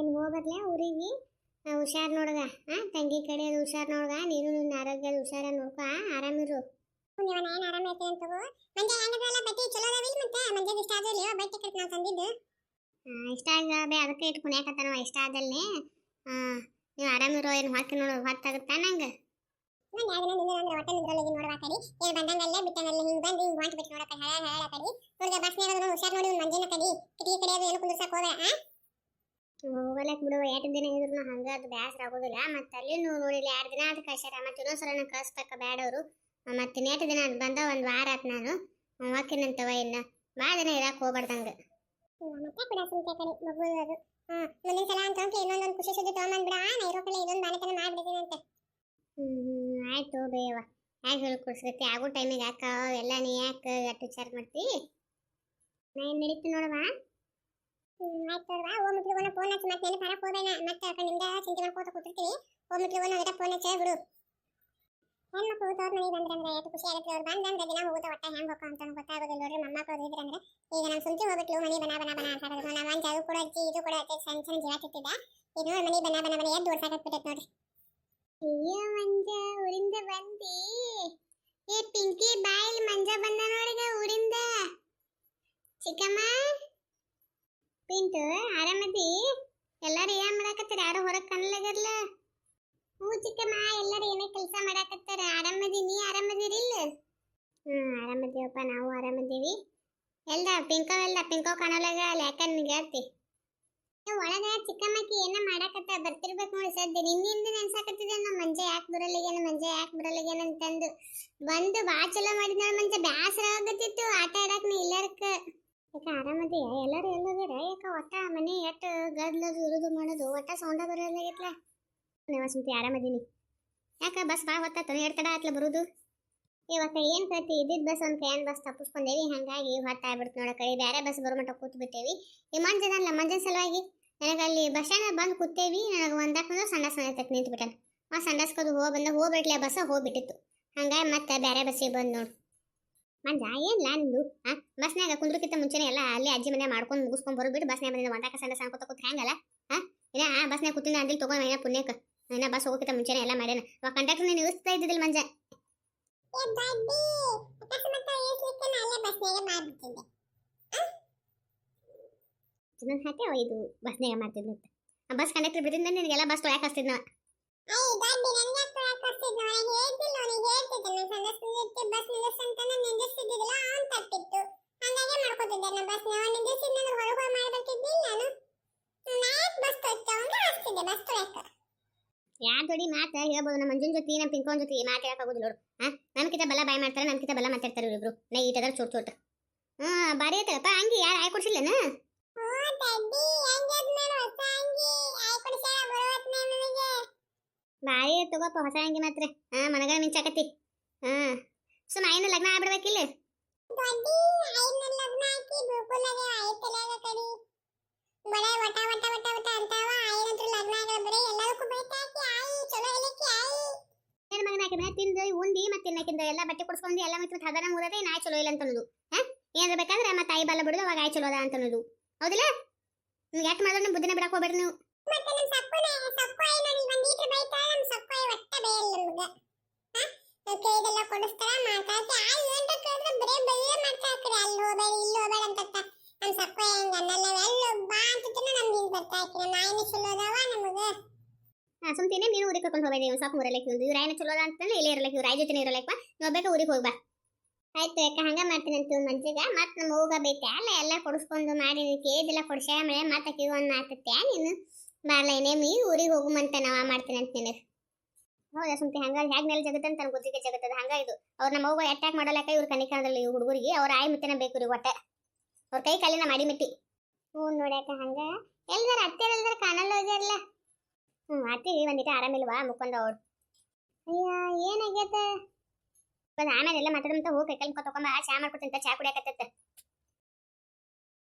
ಏನು ಹೋಗ್ಬರ್ಲೆ ಊರಿಗೆ. ಹುಷಾರ್ ನೋಡ್ಗ. ಹಾಂ ತಂಗಿ ಕಡೆ ಅದು ಹುಷಾರ್ ನೋಡ್ಗ. ನೀನು ನಿನ್ನ ಆರೋಗ್ಯದ ಹುಷಾರ ನೋಡ್ಕೊ ಆರಾಮಿರು ನೀವು ನಾನು ಆರಾಮ ಇರ್ತೀನಿ ಅಂತ ತಗೋ. ಮಂಜೆ ಹೆಂಗದಲ್ಲ ಬಟ್ಟಿ ಚಲೋ ಅದಾವಿಲ್ಲ ಮತ್ತೆ? ಇಷ್ಟ ಆದ್ರಲ್ಲಿ ಬಟ್ಟೆ ಕಟ್ ನಾವು ತಂದಿದ್ದು. ಇಷ್ಟ ಆಗಬೇ ಅದಕ್ಕೆ ಇಟ್ಕೊಳಕತ್ತಾನವ ಇಷ್ಟ ಆದಲ್ಲೇ ನೀವು ಆರಾಮಿರೋ ಏನು ಹೊತ್ತು ನೋಡು ಹೊತ್ತಾಗುತ್ತಾ ನಂಗೆ? ಮಂಜೆ ಅದನ್ನ ನಿನ್ನ ಅಂದ್ರೆ ಹೊಟ್ಟೆ ನಿದ್ರೊಳಗೆ ನೋಡುವ ಕಡಿ ಏನು ಬಂದಂಗಲ್ಲ ಬಿಟ್ಟಂಗಲ್ಲ ಹಿಂಗೆ ಬಂದು ಹಿಂಗೆ ವಾಂಟ್ ಬಿಟ್ಟು ನೋಡಕ ಹೇಳ ಹೇಳ ಕಡಿ ಹುಡುಗ ಬಸ್ನಾಗ ನೋಡಿ ಹುಷಾರ್ ನೋಡಿ ಮಂಜೆನ ಕಡಿ ಕಿಟಕಿ ಕಡೆ ಅದು ಏನು ಕುಂದ್ರಸಕ್ ಹೋಗ ಆ? ಹೋಗಲಕ್ ಬಿಡುವ ಎರಡು ದಿನ ಇದ್ರು ಹಂಗ ಅದು ಬ್ಯಾಸರ ಆಗೋದಿಲ್ಲ. ಮತ್ತೆ ಅಲ್ಲಿ ನೀವು ನೋಡಿಲ್ಲ ಎರಡು ದಿನ ಅದು ಕಳ್ಸ್ಯಾರ. ಮತ್ತೆ ಇನ್ನೊಂದ್ಸಲ ಕಳಿಸ್ತಕ್ಕ ಬೇಡವರು ಮತ್ತೆ ಇನ್ನೆಟ್ಟು ದಿನ ಅದು ಬಂದ ಒಂದು ವಾರ ಆತ್ ನಾನು. ಹಾಕಿನಂತವ ಇನ್ನ. ಭಾಳ ದಿನ ಇರಕ್ಕೆ ಹೋಗ್ಬಾರ್ದಂಗೆ. ಮತ್ತೆ ಕೂಡ ಸುಂತೆ ಕಡೆ ಮಗು ಅದು. ಹಾ ಮುಂದಿನ ಸಲ ಅಂತ ಅಂದ್ಕೆ ಇನ್ನೊಂದೊಂದು ಖುಷಿ ಸುದ್ದಿ ತಗೊಂಬಂದ್ಬಿಡ ನೈರೋಕಲ್ಲ ಇದೊಂದು ಬಾಣತನ ಮಾಡ್ಬಿಡ್ತೀನಂತೆ ಹ್ಮ್ ಆಯ್ತು ಬೇವ. ಯಾಕೆ ಹೇಳ್ಕೊಡ್ಸತಿ ಆಗೋ ಟೈಮಿಗೆ ಯಾಕ? ಎಲ್ಲ ನೀ ಯಾಕೆ ಅಟ್ಟು ವಿಚಾರ ಮಾಡ್ತಿ? ನಾ ಏನು ನಡೀತಿ ನೋಡವ ಆಯ್ತು ಓ ಫೋನ್ ಮತ್ತೆ ಮತ್ತೆ ಚಿಂತೆ ಮಾಡ್ಕೋತ ಓ ಫೋನ್ ಬಿಡು. ಖುಷಿ ಆಗುತ್ತೆ. ದಿನ ಅಂತ ಗೊತ್ತಾಗೋದಿಲ್ಲ ಈಗ ಹೋಗ್ಬಿಟ್ಲು. ಮನೆ ಅಂತ ಇದು ಅಯ್ಯೋ ಊರಿಂದ ಬಂದಿ. ಪಿಂಕಿ ಊರಿಂದ. ಚಿಕ್ಕಮ್ಮ. ಪಿಂಟು ಆರಾಮದಿ ಎಲ್ಲರೂ ಏನ್ ಮಾಡಾಕತ್ತಾರ? ಯಾರು ಹೊರಗೆ ಕಣ್ಲಾಗರ್ಲ ಹ್ಞೂ ಚಿಕ್ಕಮ್ಮ, ಎಲ್ಲರೂ ಏನೇ ಕೆಲಸ ಮಾಡಾಕತ್ತಾರ? ಆರಾಮದಿ ನೀ ಆರಾಮದಿರಿಲ್ಲ ಹ್ಮ್ ಆರಾಮದೀವಪ್ಪ ನಾವು ಆರಾಮದೀವಿ ಎಲ್ಲ ಪಿಂಕೋ ಎಲ್ಲ ಪಿಂಕೋ ಕಾಣಲಾಗ ಅಲ್ಲಿ ಯಾಕ ಹೇಳ್ತಿ? ಒಳಗ ಚಿಕ್ಕಮ್ಮಕ್ಕಿ ಏನ ಮಾಡಾಕತ್ತ ಬರ್ತಿರ್ಬೇಕು ನೋಡಿ ಸದ್ಯ. ನಿನ್ನಿಂದ ನೆನ್ಸಾಕತ್ತಿದೆ ನಮ್ಮ ಮಂಜೆ ಯಾಕೆ ಬರಲಿಗೇನ, ಮಂಜೆ ಯಾಕೆ ಬರಲಿಗೇನ ಅಂತಂದು. ಬಂದು ಬಾ ಚಲೋ ಮಾಡಿದ್ನ ಮಂಜೆ, ಬ್ಯಾಸರ ಆಗತ್ತಿತ್ತು, ಆಟ ಆಡಕ್ ನೀ ಇಲ್ಲರ್ಕ ಯಾಕ ಆರಾಮದಿಯ ಎಲ್ಲರೂ ಎಲ್ಲೋಗ್ಯಾರ ಯಾಕ ಒಟ್ಟ ಮನೆ ಎಟ್ ಗದ್ಲದು ಇರುದು ಮಾಡೋದು, ಒಟ್ಟ ಸೌಂಡ ಬರೋಲಾಗಿತ್ಲ ನೀವು ಸುಂತಿ ಆರಾಮದೀನಿ ಯಾಕ ಬಸ್ ಬಾ ಹೊತ್ತಾತು ಎರಡು ತಡ ಆತ್ಲ ಬರುದು? ಇವತ್ತ ಏನ್ ಕತಿ? ಇದ್ದಿದ್ ಬಸ್ ಒಂದ್ ಫ್ಯಾನ್ ಬಸ್ ತಪ್ಪಿಸ್ಕೊಂಡೇವಿ. ಹಂಗಾಗಿ ಹೊತ್ತಾಗ್ಬಿಡ್ತು ನೋಡ ಕಡೆ ಬೇರೆ ಬಸ್ ಬರೋ ಮಟ್ಟ ಕೂತ್ ಬಿಟ್ಟೇವಿ. ಈ ಮಂಜನಲ್ಲ ಮಂಜನ್ ಸಲುವಾಗಿ ನನಗೆ ಅಲ್ಲಿ ಬಸ್ ಸ್ಟ್ಯಾಂಡ್ ಬಂದು ಕೂತೇವಿ. ನನಗೆ ಒಂದಾಕಂದ್ರೆ ಸಂಡಾಸ್ ತಕ್ಕ ನಿಂತು ಬಿಟ್ಟನು ಆ ಸಂಡಾಸ್ಕೋದು ಹೋಗಿ ಬಂದ ಹೋಗ್ಬಿಟ್ಲೆ ಬಸ್ ಹೋಗ್ಬಿಟ್ಟಿತ್ತು. ಹಂಗಾಗಿ ಮತ್ತೆ ಬೇರೆ ಬಸ್ಸಿಗೆ ಬಂದು ನೋಡು. ಮಂಜ ಏನ್ಲ ನಿಂದು? ಆ ಬಸ್ನಾಗ ಕುಂದ್ರಕ್ಕಿಂತ ಮುಂಚೆನೆ ಎಲ್ಲ ಅಲ್ಲಿ ಅಜ್ಜಿ ಮನೆ ಮಾಡ್ಕೊಂಡು ಮುಗಿಸ್ಕೊಂಡು ಬರೋಬಿಟ್ಟು ಬಸ್ನಾಗ ಬಂದಿದ್ದ ಒಂದಾಕ ಸಂಡಾಸ್ ಅನ್ಕೋತ ಕೂತ್ ಹ್ಯಾಂಗಲ್ಲ? ಆ ಇನ್ನ ಆ ಬಸ್ನಾಗ ಕೂತಿಂದ ಅಂದಿಲ್ ತೊಗೊಂಡು ಏನ ಪುಣ್ಯಕ್ಕೆ. ಇನ್ನ ಬಸ್ ಹೋಗೋಕ್ಕಿಂತ ಮುಂಚೆನೆ ಎಲ್ಲ ಮಾಡ್ಯಾನ. ಅವ ಕಂಡಕ್ಟರ್ ನಿಲ್ಲಿಸ್ತಾ ಇದ್ದಿದ್ದಿಲ್ಲ ಮಂಜ. ಇನ್ನೊಂದು ಹಾಕಿ ಅವ ಇದು ಬಸ್ನಾಗ ಮಾಡ್ತಿದ್ನಂತ. ಬಸ್ ಕಂಡಕ್ಟರ್ ಬಿದ್ದಿಂದ ನಿನಗೆಲ್ಲ ಬಸ್ ತೊಳಕ್ ಹಚ್ತಿದ್ನ ಯಾರ ಜೋಡಿ ಮಾತ ಹೇಳ್ಬೋದು ನಮ್ಮ ಮಂಜುನ್ ಜೊತೆ ನಮ್ಮ ಪಿಂಕೋನ್ ಜೊತೆ ಮಾತಾಡಕ್ ಆಗೋದಿಲ್ಲ ನೋಡು. ಹಾ ನಮ್ಕಿತ ಬಲ ಬಾಯ್ ಮಾಡ್ತಾರೆ ನಮ್ಕಿತ ಬಲ ಮಾತಾಡ್ತಾರೆ ಇವ್ರಿಬ್ರು ನೈ ಈಟದ್ರ ಚೋಟ್ ಚೋಟ್. ಹಾ ಬಾರಿ ಐತಪ್ಪ ಹಂಗೆ ಯಾರು ಆಯ್ ಬಾರಿ ತಗೋಪ್ಪ ಹೊಸ ಅಂಗಿ ಮಾತ್ರ. ಹಾ ಮನಗ ಮಿಂಚಾಕತಿ ಹಾ ಸುಮ್ಮ ಐನ ಲಗ್ನ ಆಗ್ಬಿಡ್ಬೇಕಿಲ್ಲ? ತಿಂದು ಉಂಡಿ ಮತ್ತೆ ತಿನ್ನಕಿಂದ ಎಲ್ಲ ಬಟ್ಟೆ ಕೊಡ್ಸ್ಕೊಂಡು ಎಲ್ಲ ಮತ್ತೆ ಹದನ ಮುರದೆ ನಾಯಿ ಚಲೋ ಇಲ್ಲ ಅಂತ ಅನ್ನೋದು ಹಾ? ಏನಾರ ಬೇಕಾದ್ರೆ ಮತ್ತೆ ತಾಯಿ ಬಲ್ಲ ಬಿಡೋದು ಅವಾಗ ಆಯ್ ಚಲೋ ಅದ ಅಂತ ಅನ್ನೋದು ಹೌದಿಲ್ಲ? ನಿಮ್ಗೆ ಯಾಕೆ ಮಾಡಿದ್ರೆ ಬುದ್ಧಿನ ಬಿಡಕ್ ಹೋಗ್ಬೇಡ್ರಿ ನೀವು ಮತ್ತೆ ನಮ್ಮ ಸಪ್ಪುನ ಸಪ್ಪು ಆಯಿ ನೋಡಿ ಒಂದ್ ಲೀಟರ್ ಬೈತಾ ನಮ್ಮ ಸಪ್ಪು ಆಯಿ ಒಟ್ಟ ಬೇಯಲ್ಲ ನಮ್ಗ ಹಾ ಕೈದೆಲ್ಲ ಕೊಡಿಸ್ತಾರ ಮಾತಾಡ್ತಿ ಏನಂತ ಏನ್ ಕೇಳಿದ್ರೆ ಬರೇ ಬೈಯೇ ಮಾಡ್ತಾ ಹಾಕ್ರಿ ಅಲ್ಲಿ ಹೋಗ್ಬೇಡಿ, ಇಲ್ಲಿ ಹೋಗ್ಬೇಡ ಅಂತ ನಮ್ಮ ಸಪ್ಪ ಹೆಂಗ ಅನ್ನಲ್ಲ, ಎಲ್ಲ ಬಾ ಅಂತ ನಮ್ಗೆ ಹಿಂಗೆ ಬರ್ತಾ ಹಾಕಿ ನಮ್ಮ ಆಯಿನ ಚಲೋ ನಮಗ. ಹಾ, ಸುಮ್ತಿನೇ, ನೀನು ಊರಿಗೆ ಕರ್ಕೊಂಡು ಹೋಗ್ಬೇಡಿ ಇವ್ನು ಸಾಕು ಊರಲ್ಲೇ ಇವ್ರು ಇವ್ರ ಆಯ್ನ ಚಲೋ ಅದ ಅಂತಂದ್ರೆ ಇಲ್ಲೇ ಇರಲ್ಲ ಇವ್ರು ಆಯ್ ಜೊತೆ ಇರಲ್ಲಪ್ಪ ನೀವು ಬೇಕಾ ಊರಿಗೆ ಹೋಗ್ಬಾ ಆಯ್ತು, ಅಕ್ಕ, ಹಂಗ ಮಾಡ್ತೀನಂತ ಮಂಜಿಗ ಮತ್ ನಮ್ಮ ಹೋಗ ಅಲ್ಲ, ಎಲ್ಲ ಕೊಡಿಸ್ಕೊಂಡು ಮಾಡಿ, ನೀನು ಕೇಳಿದಿಲ್ಲ, ಕೊಡ್ಸ್ಯಾ, ಮಳೆ ಮತ್ತೆ ಒಂದು ಮಾತತ್ತೆ ನೀನು? ಬಾರ್ಲ ಏನೇ ಮೀ ಊರಿಗೆ ಹೋಗುಮಂತ ನಾವ ಮಾಡ್ತೀನಂತ ನಿನಗೆ ಹೌದಾ ಸುಮ್ತಿ ಹಂಗ ಹ್ಯಾಗ ಮೇಲೆ ಜಗತ್ತ ಅಂತ ನನಗೆ ಗೊತ್ತಿಗೆ ಜಗತ್ತದ ಹಂಗ ಇದು. ಅವ್ರ ನಮ್ಮ ಹೋಗೋ ಅಟ್ಯಾಕ್ ಮಾಡಲಕ್ಕ ಇವ್ರ ಕನಿಕಾಣದಲ್ಲಿ ಈ ಹುಡುಗರಿಗೆ, ಅವ್ರ ಆಯ್ ಮಿತ್ತನ ಬೇಕು ರೀ ಒಟ್ಟೆ ಅವ್ರ ಕೈ ಕಾಲಿನ ಮಾಡಿ ಮಿಟ್ಟಿ. ಹ್ಞೂ ನೋಡ್ಯಾಕ ಹಂಗ. ಎಲ್ದಾರ ಅತ್ತೆ ಎಲ್ಲದಾರ ಕಾಣಲ್ಲ ಹೋಗ್ಯಾರಲ್ಲ ಹ್ಞೂ, ಅತ್ತಿ ಒಂದಿಟ ಆರಾಮಿಲ್ವಾ ಮುಕ್ಕೊಂದ ಅವ್ರು ಅಯ್ಯ ಏನಾಗೈತೆ ಆಮೇಲೆ ಎಲ್ಲ ಮಾತಾಡಂತ ಹೋಗಿ ಕೈಕಲ್ ತಗೊಂಬ ಚಾ ಮಾಡ್ಕೊತಿಂತ ಚಾ ಕುಡಿಯಾಕತ್ತೈತೆ.